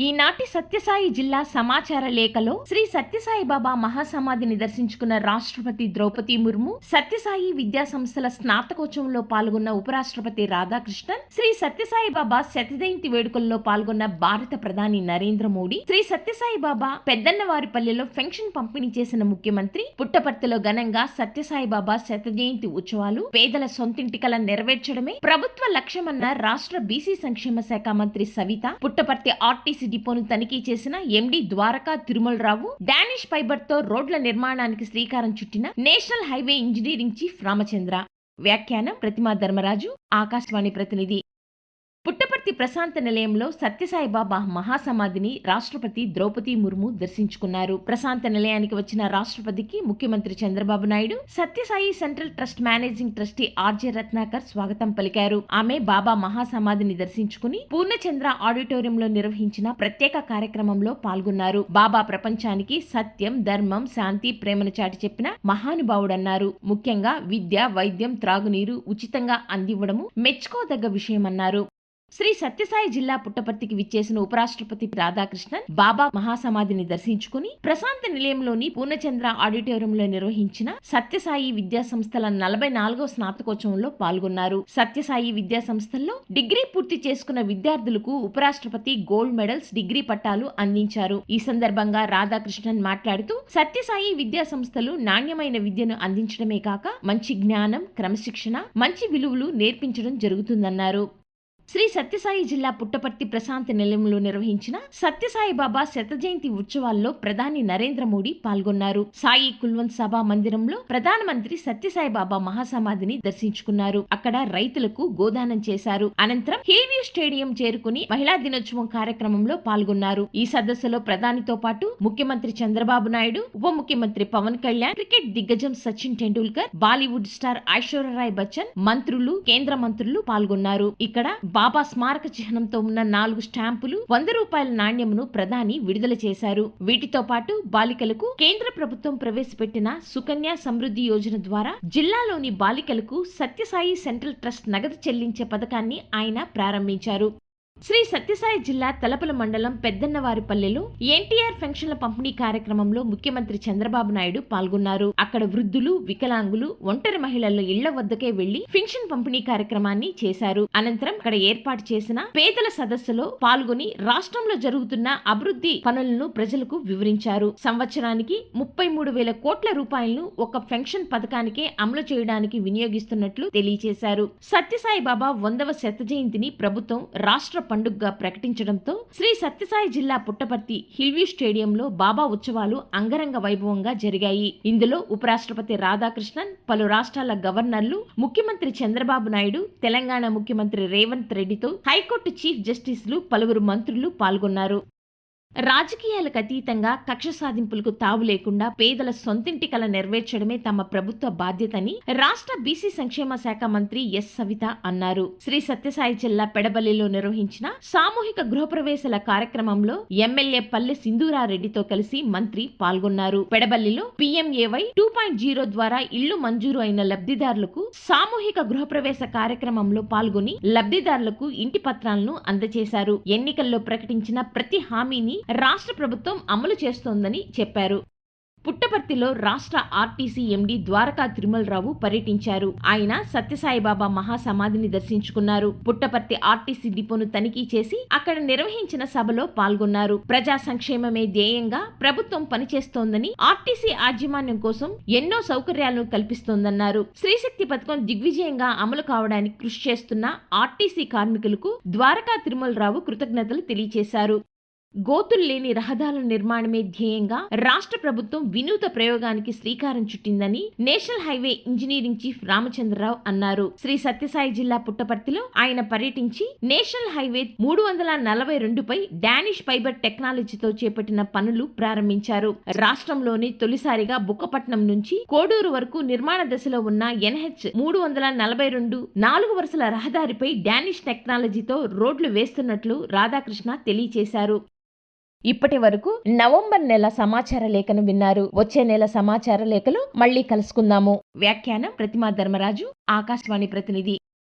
ఈనాటి సత్యసాయి జిల్లా సమాచార లేఖలో శ్రీ సత్యసాయి బాబా మహాసమాధిని దర్శించుకున్న రాష్ట్రపతి ద్రౌపది ముర్ము సత్యసాయి విద్యా సంస్థల స్నాతకోత్సవంలో పాల్గొన్న ఉపరాష్ట్రపతి రాధాకృష్ణన్ శ్రీ సత్యసాయి బాబా శతజయంతి వేడుకల్లో పాల్గొన్న భారత ప్రధాని నరేంద్ర మోడీ శ్రీ సత్యసాయి బాబా పెద్దన్నవారిపల్లెలో పెన్షన్ పంపిణీ చేసిన ముఖ్యమంత్రి పుట్టపర్తిలో ఘనంగా సత్యసాయి బాబా శతజయంతి ఉత్సవాలు పేదల సొంతింటికల నెరవేర్చడమే ప్రభుత్వ లక్ష్యమన్న రాష్ట్ర బీసీ సంక్షేమ శాఖ మంత్రి సవిత పుట్టపర్తి ఆర్టీసీ డిపోను తనిఖీ చేసిన ఎండి ద్వారకా తిరుమలరావు డానిష్ ఫైబర్తో రోడ్ల నిర్మాణానికి శ్రీకారం చుట్టిన national highway engineering chief Ramachandra. వ్యాఖ్యానం ప్రతిమా ధర్మరాజు ఆకాశవాణి ప్రతినిధి పుట్టపర్తి ప్రశాంత నిలయంలో సత్యసాయి బాబా మహాసమాధిని రాష్ట్రపతి ద్రౌపది ముర్ము దర్శించుకున్నారు. ప్రశాంత నిలయానికి వచ్చిన రాష్ట్రపతికి ముఖ్యమంత్రి Chandrababu Naidu Sathya Sai central trust managing trustee RJ Ratnakar స్వాగతం పలికారు. ఆమె బాబా మహాసమాధిని దర్శించుకుని పూర్ణచంద్ర ఆడిటోరియంలో నిర్వహించిన ప్రత్యేక కార్యక్రమంలో పాల్గొన్నారు. బాబా ప్రపంచానికి సత్యం ధర్మం శాంతి ప్రేమను చాటి చెప్పిన మహానుభావుడన్నారు. ముఖ్యంగా విద్య వైద్యం త్రాగునీరు ఉచితంగా అందివ్వడము మెచ్చుకోదగ్గ విషయమన్నారు. శ్రీ సత్యసాయి జిల్లా పుట్టపర్తికి విచ్చేసిన ఉపరాష్ట్రపతి రాధాకృష్ణన్ బాబా మహాసమాధిని దర్శించుకుని ప్రశాంత నిలయంలోని పూర్ణచంద్ర ఆడిటోరియంలో నిర్వహించిన సత్యసాయి విద్యా సంస్థల నలభై నాలుగో స్నాతకోత్సవంలో పాల్గొన్నారు. సత్యసాయి విద్యా సంస్థల్లో డిగ్రీ పూర్తి చేసుకున్న విద్యార్థులకు ఉపరాష్ట్రపతి గోల్డ్ మెడల్స్ డిగ్రీ పట్టాలు అందించారు. ఈ సందర్భంగా రాధాకృష్ణన్ మాట్లాడుతూ సత్యసాయి విద్యా సంస్థలు నాణ్యమైన విద్యను అందించడమే కాక మంచి జ్ఞానం క్రమశిక్షణ మంచి విలువలు నేర్పించడం జరుగుతుందన్నారు. శ్రీ సత్యసాయి జిల్లా పుట్టపర్తి ప్రశాంత నిలయంలో నిర్వహించిన సత్యసాయి బాబా శత జయంతి ఉత్సవాల్లో ప్రధాని నరేంద్ర మోడీ పాల్గొన్నారు. సాయి కుల్వంత్ సభా మందిరంలో ప్రధానమంత్రి సత్యసాయి బాబా మహాసమాధిని దర్శించుకున్నారు. అక్కడ రైతులకు గోదానం చేశారు. అనంతరం హిల్వ్యూ స్టేడియం చేరుకుని మహిళా దినోత్సవం కార్యక్రమంలో పాల్గొన్నారు. ఈ సదస్సులో ప్రధానితో పాటు ముఖ్యమంత్రి చంద్రబాబు నాయుడు ఉప ముఖ్యమంత్రి పవన్ కళ్యాణ్ క్రికెట్ దిగ్గజం సచిన్ టెండూల్కర్ బాలీవుడ్ స్టార్ ఐశ్వర్యరాయ్ బచ్చన్ మంత్రులు కేంద్ర మంత్రులు పాల్గొన్నారు. ఇక్కడ బాబా స్మారక చిహ్నంతో ఉన్న నాలుగు స్టాంపులు వంద రూపాయల నాణ్యమును ప్రధాని విడుదల చేశారు. వీటితో పాటు బాలికలకు కేంద్ర ప్రభుత్వం ప్రవేశపెట్టిన సుకన్య సమృద్ధి యోజన ద్వారా జిల్లాలోని బాలికలకు సత్యసాయి సెంట్రల్ ట్రస్ట్ నగదు చెల్లించే పథకాన్ని ఆయన ప్రారంభించారు. శ్రీ సత్యసాయి జిల్లా తలపల మండలం పెద్దన్నవారిపల్లెలో ఎన్టీఆర్ పెన్షన్ల పంపిణీ కార్యక్రమంలో ముఖ్యమంత్రి చంద్రబాబు నాయుడు పాల్గొన్నారు. అక్కడ వృద్ధులు వికలాంగులు ఒంటరి మహిళల ఇళ్ళ వద్దకే వెళ్ళి పెన్షన్ పంపిణీ కార్యక్రమాన్ని చేశారు. అనంతరం అక్కడ ఏర్పాటు చేసిన పేదల సదస్సులో పాల్గొని రాష్ట్రంలో జరుగుతున్న అభివృద్ధి పనులను ప్రజలకు వివరించారు. సంవత్సరానికి ముప్పై మూడు వేల కోట్ల రూపాయలను ఒక పెన్షన్ పథకానికే అమలు చేయడానికి వినియోగిస్తున్నట్లు తెలియజేశారు. సత్యసాయి బాబా వందవ శత జయంతిని ప్రభుత్వం రాష్ట్ర పండుగగా ప్రకటించడంతో శ్రీ సత్యసాయి జిల్లా పుట్టపర్తి హిల్వీ స్టేడియంలో బాబా ఉత్సవాలు అంగరంగ వైభవంగా జరిగాయి. ఇందులో ఉపరాష్ట్రపతి రాధాకృష్ణన్ పలు రాష్ట్రాల గవర్నర్లు ముఖ్యమంత్రి చంద్రబాబు నాయుడు తెలంగాణ ముఖ్యమంత్రి రేవంత్ రెడ్డితో హైకోర్టు చీఫ్ జస్టిస్లు పలువురు మంత్రులు పాల్గొన్నారు. రాజకీయాలకు అతీతంగా కక్ష సాధింపులకు తావు లేకుండా పేదల సొంతింటి కల నెరవేర్చడమే తమ ప్రభుత్వ బాధ్యతని రాష్ట్ర బీసీ సంక్షేమ శాఖ మంత్రి ఎస్ సవిత అన్నారు. శ్రీ సత్యసాయి జిల్లా పెడబల్లిలో నిర్వహించిన సామూహిక గృహప్రవేశాల కార్యక్రమంలో ఎమ్మెల్యే పల్లె సింధూరారెడ్డితో కలిసి మంత్రి పాల్గొన్నారు. పెడబల్లిలో పీఎంఏవై టూ పాయింట్ జీరో ద్వారా ఇళ్ళు మంజూరు అయిన లబ్ధిదారులకు సామూహిక గృహప్రవేశ కార్యక్రమంలో పాల్గొని లబ్ధిదారులకు ఇంటి పత్రాలను అందజేశారు. ఎన్నికల్లో ప్రకటించిన ప్రతి హామీని రాష్ట్ర ప్రభుత్వం అమలు చేస్తోందని చెప్పారు. పుట్టపర్తిలో రాష్ట్ర ఆర్టీసీ ఎండి ద్వారకా తిరుమలరావు పర్యటించారు. ఆయన సత్యసాయిబాబా మహాసమాధిని దర్శించుకున్నారు. పుట్టపర్తి ఆర్టీసీ డిపోను తనిఖీ చేసి అక్కడ నిర్వహించిన సభలో పాల్గొన్నారు. ప్రజా సంక్షేమమే ధ్యేయంగా ప్రభుత్వం పనిచేస్తోందని ఆర్టీసీ యాజమాన్యం కోసం ఎన్నో సౌకర్యాలను కల్పిస్తోందన్నారు. స్త్రీశక్తి పథకం దిగ్విజయంగా అమలు కావడానికి కృషి చేస్తున్న ఆర్టీసీ కార్మికులకు ద్వారకా తిరుమలరావు కృతజ్ఞతలు తెలియజేశారు గోతులు లేని రహదారుల నిర్మాణమే ధ్యేయంగా రాష్ట్ర ప్రభుత్వం వినూత ప్రయోగానికి శ్రీకారం చుట్టిందని national highway engineering chief Ramachandra Rao అన్నారు. శ్రీ సత్యసాయి జిల్లా పుట్టపర్తిలో ఆయన పర్యటించి నేషనల్ హైవే మూడు వందల నలభై రెండుపై డానిష్ ఫైబర్ టెక్నాలజీతో చేపట్టిన పనులు ప్రారంభించారు. రాష్ట్రంలోని తొలిసారిగా బుక్కపట్నం నుంచి కోడూరు వరకు నిర్మాణ దశలో ఉన్న ఎన్హెచ్ మూడు వందల నలభై రెండు నాలుగు వరుసల రహదారిపై డానిష్ టెక్నాలజీతో రోడ్లు వేస్తున్నట్లు రాధాకృష్ణ తెలియజేశారు. ఇప్పటి వరకు నవంబర్ నెల సమాచార లేఖను విన్నారు. వచ్చే నెల సమాచార లేఖలో మళ్ళీ కలుసుకుందాము. వ్యాఖ్యానం ప్రతిమా ధర్మరాజు ఆకాశవాణి ప్రతినిధి.